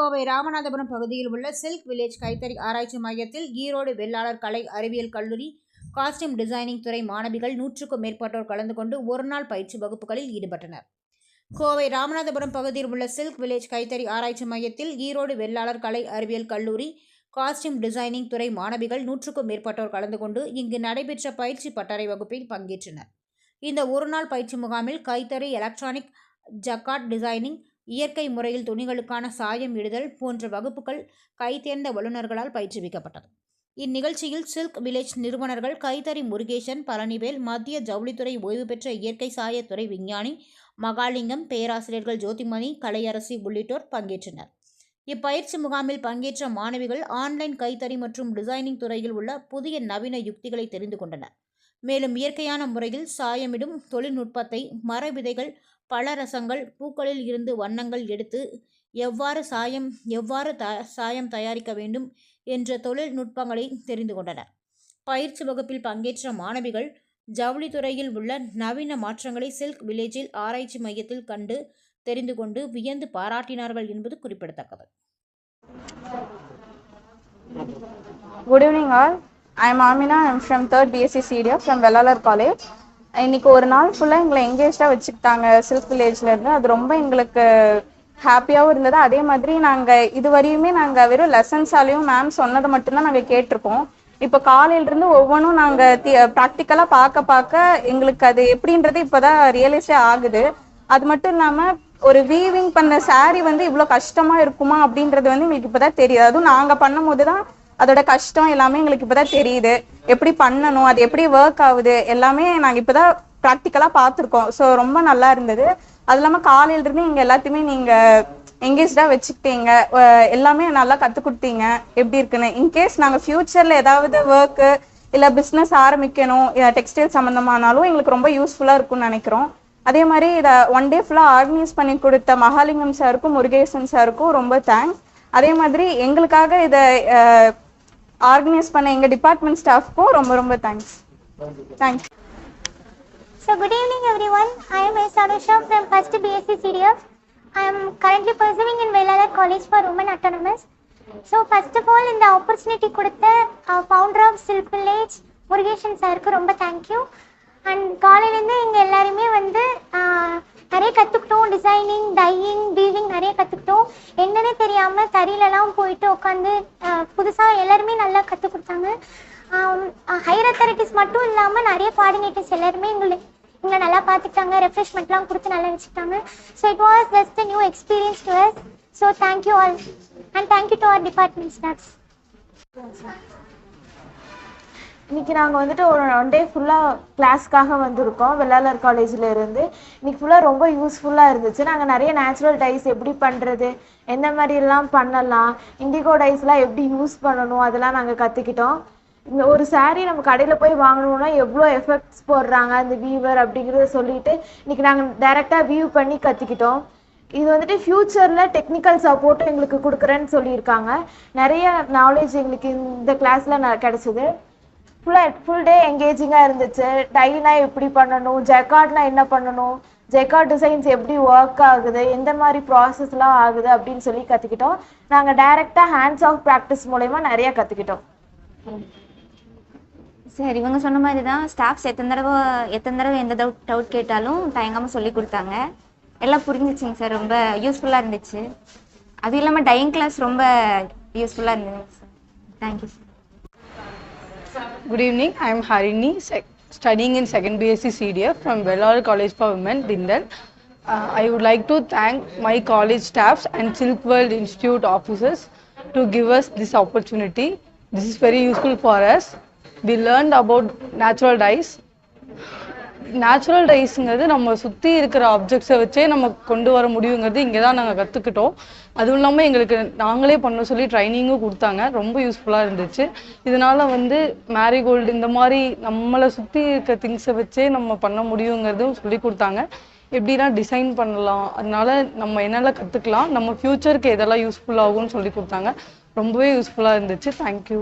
கோவை ராமநாதபுரம் பகுதியில் உள்ள silk village கைத்தறி ஆராய்ச்சி மையத்தில் ஈரோடு வெள்ளாளர் கலை அறிவியல் கல்லூரி காஸ்டியூம் டிசைனிங் துறை மாணவிகள் நூற்றுக்கும் மேற்பட்டோர் கலந்து கொண்டு ஒருநாள் பயிற்சி வகுப்புகளில் ஈடுபட்டனர். கோவை ராமநாதபுரம் பகுதியில் உள்ள சில்க் வில்லேஜ் கைத்தறி ஆராய்ச்சி மையத்தில் ஈரோடு வெள்ளாளர் கலை அறிவியல் கல்லூரி காஸ்டியூம் டிசைனிங் துறை மாணவிகள் நூற்றுக்கும் மேற்பட்டோர் கலந்து கொண்டு இங்கு நடைபெற்ற பயிற்சி பட்டறை வகுப்பில் பங்கேற்றனர். இந்த ஒருநாள் பயிற்சி முகாமில் கைத்தறி எலக்ட்ரானிக் ஜக்காட் டிசைனிங் இயற்கை முறையில் துணிகளுக்கான சாயம் இடுதல் போன்ற வகுப்புகள் கைதேர்ந்த வல்லுநர்களால் பயிற்றுவிக்கப்பட்டது. இந்நிகழ்ச்சியில் சில்க் வில்லேஜ் நிறுவனர்கள் கைத்தறி முருகேசன் பழனிவேல் மத்திய ஜவுளித்துறை ஓய்வு பெற்ற இயற்கை சாயத்துறை விஞ்ஞானி மகாலிங்கம் பேராசிரியர்கள் ஜோதிமணி கலையரசி உள்ளிட்டோர் பங்கேற்றனர். இப்பயிற்சி முகாமில் பங்கேற்ற மாணவிகள் ஆன்லைன் கைத்தறி மற்றும் டிசைனிங் துறையில் உள்ள புதிய நவீன யுக்திகளை தெரிந்து கொண்டனர். மேலும் இயற்கையான முறையில் சாயமிடும் தொழில்நுட்பத்தை மர விதைகள் பழரசங்கள் பூக்களில் இருந்து வண்ணங்கள் எடுத்து எவ்வாறு சாயம் எவ்வாறு த சாயம் தயாரிக்க வேண்டும் என்ற தொழில்நுட்பங்களை தெரிந்து கொண்டனர். பயிற்சி வகுப்பில் பங்கேற்ற மாணவிகள் ஜவுளித்துறையில் உள்ள நவீன மாற்றங்களை சில்க் வில்லேஜில் ஆராய்ச்சி மையத்தில் கண்டு தெரிந்து கொண்டு வியந்து பாராட்டினார்கள் என்பது குறிப்பிடத்தக்கது. Good evening all I'm Amina I'm from third BSc 3rd from Vellalar college இன்னைக்கு ஒரு நாள் ஃபுல்லாக எங்களை எங்கேஜாக வச்சுக்கிட்டாங்க. சில்க் வில்லேஜ்லேருந்து அது ரொம்ப எங்களுக்கு ஹாப்பியாகவும் இருந்தது. அதே மாதிரி நாங்கள் இது வரையுமே நாங்கள் வெறும் லெசன்ஸாலையும் மேம் சொன்னதை மட்டும்தான் நாங்கள் கேட்டிருக்கோம். இப்போ காலையிலேருந்து ஒவ்வொன்றும் நாங்கள் ப்ராக்டிக்கலாக பார்க்க பார்க்க எங்களுக்கு அது எப்படின்றது இப்போ தான் ரியலைஸே ஆகுது. அது மட்டும் இல்லாமல் ஒரு வீவிங் பண்ண saree வந்து இவ்வளோ கஷ்டமாக இருக்குமா அப்படின்றது வந்து எங்களுக்கு இப்போதான் தெரியாது. அதுவும் நாங்கள் பண்ணும்போது தான் அதோட கஷ்டம் எல்லாமே எங்களுக்கு இப்பதான் தெரியுது. எப்படி பண்ணணும் அது எப்படி ஒர்க் ஆகுது எல்லாமே நாங்கள் இப்பதான் ப்ராக்டிக்கலாக பார்த்துருக்கோம். ஸோ ரொம்ப நல்லா இருந்தது. அது இல்லாமல் காலையில இருந்து இங்க எல்லாத்தையுமே நீங்கள் எங்கேஜ்டாக வச்சுக்கிட்டீங்க. எல்லாமே நல்லா கற்றுக் கொடுத்தீங்க. எப்படி இருக்குன்னு. இன்கேஸ் நாங்கள் ஃப்யூச்சரில் ஏதாவது ஒர்க்கு இல்லை பிஸ்னஸ் ஆரம்பிக்கணும் டெக்ஸ்டைல் சம்மந்தமானாலும் எங்களுக்கு ரொம்ப யூஸ்ஃபுல்லாக இருக்கும்னு நினைக்கிறோம். அதே மாதிரி இதை ஒன் டே ஃபுல்லாக ஆர்கனைஸ் பண்ணி கொடுத்த மகாலிங்கம் சாருக்கும் முருகேசன் சாருக்கும் ரொம்ப தேங்க்ஸ் அதே மாதிரி எங்களுக்காக இதை ஆர்கனைஸ் பண்ண எங்கள் டிபார்ட்மெண்ட் ஸ்டாஃப்க்கும் ரொம்ப ரொம்ப thanks thanks So good evening everyone. I am S Anusha from 1st BSc CDF I am currently pursuing in Velalar college for Women Autonomous. So first of all இந்த ஆப்பர்ச்சுனிட்டி கொடுத்த founder of silk village Murugesan சாருக்கு ரொம்ப thank you and காலையிலேருந்து இங்கே எல்லாருமே வந்து நிறைய கற்றுக்கிட்டோம் டிசைனிங் டையிங் வீவிங் நிறைய கற்றுக்கிட்டோம் தெரியாம தெரியாமல் தறியிலலாம் போயிட்டு உட்காந்து புதுசாக எல்லாருமே நல்லா கற்றுக் கொடுத்தாங்க. ஹையர் அத்தாரிட்டிஸ் மட்டும் இல்லாமல் நிறைய கோஆர்டினேட்டர்ஸ் எல்லாருமே எங்களை எங்களை நல்லா பார்த்துக்கிட்டாங்க ரெஃப்ரெஷ்மெண்ட்லாம் கொடுத்து நல்லா வச்சுக்கிட்டாங்க. So it was just new experience to us so thank you all and thank you to our department staffs இன்னைக்கு நாங்கள் வந்துட்டு ஒரு ஒன் டே ஃபுல்லாக கிளாஸ்க்காக வந்திருக்கோம். வெள்ளாளர் காலேஜில் இருந்து. இன்னைக்கு ஃபுல்லாக ரொம்ப யூஸ்ஃபுல்லாக இருந்துச்சு. நாங்கள் நிறைய நேச்சுரல் டைஸ் எப்படி பண்ணுறது எந்த மாதிரிலாம் பண்ணலாம் இண்டிகோ டைஸ்லாம் எப்படி யூஸ் பண்ணணும் அதெல்லாம் நாங்கள் கற்றுக்கிட்டோம் இந்த ஒரு சாரீ நம்ம கடையில் போய் வாங்கணும்னா எவ்வளோ எஃபெக்ட்ஸ் போடுறாங்க அந்த வீவர் அப்படிங்கிறத சொல்லிட்டு இன்னைக்கு நாங்கள் டைரெக்டாக வியூ பண்ணி கற்றுக்கிட்டோம் இது வந்துட்டு ஃப்யூச்சரில் டெக்னிக்கல் சப்போர்ட்டும் எங்களுக்கு கொடுக்குறேன்னு சொல்லியிருக்காங்க. நிறைய நாலேஜ் எங்களுக்கு இந்த கிளாஸில் கிடச்சிது. ஃபுல்லாக ஃபுல் டே எங்கேஜிங்காக இருந்துச்சு. டைனா எப்படி பண்ணணும் ஜெக்கார்ட்லாம் என்ன பண்ணணும் ஜெக்கார்ட் டிசைன்ஸ் எப்படி ஒர்க் ஆகுது எந்த மாதிரி ப்ராசஸ்லாம் ஆகுது அப்படின்னு சொல்லி கற்றுக்கிட்டோம் நாங்கள் டைரெக்டாக ஹேண்ட்ஸ் ஆஃப் ப்ராக்டிஸ் மூலயமா நிறைய கற்றுக்கிட்டோம் சரி இவங்க சொன்ன மாதிரி தான் ஸ்டாஃப்ஸ் எத்தனை தடவை எத்தனை தடவை எந்த டவுட் டவுட் கேட்டாலும் தயங்காமல் சொல்லி கொடுத்தாங்க. எல்லாம் புரிஞ்சிச்சுங்க சார் ரொம்ப யூஸ்ஃபுல்லாக இருந்துச்சு. அது இல்லாமல் டையிங் கிளாஸ் ரொம்ப யூஸ்ஃபுல்லாக இருந்துச்சு. Sir thank you sir Good evening. I am Harini, studying in second BSc CDF from Vellar College for Women, Dindal. Uh, I would like to thank my college staffs and Silk World Institute officers to give us this opportunity. This is very useful for us. We learned about natural dyes. Natural ரைஸுங்கிறது நம்ம சுற்றி இருக்கிற ஆப்ஜெக்ட்ஸை வச்சே நம்ம கொண்டு வர முடியுங்கிறது இங்கே தான் நாங்கள் கற்றுக்கிட்டோம் அதுவும் இல்லாமல் எங்களுக்கு நாங்களே பண்ண சொல்லி ட்ரைனிங்கும் கொடுத்தாங்க. ரொம்ப யூஸ்ஃபுல்லாக இருந்துச்சு. இதனால் வந்து மேரிகோல்டு இந்த மாதிரி நம்மளை சுற்றி இருக்க திங்ஸை வச்சே நம்ம பண்ண முடியுங்கிறதும் சொல்லி கொடுத்தாங்க. எப்படிலாம் டிசைன் பண்ணலாம். அதனால நம்ம என்னெல்லாம் கற்றுக்கலாம் நம்ம ஃப்யூச்சருக்கு எதெல்லாம் யூஸ்ஃபுல் ஆகும்னு சொல்லி கொடுத்தாங்க. ரொம்பவே யூஸ்ஃபுல்லாக இருந்துச்சு. தேங்க்யூ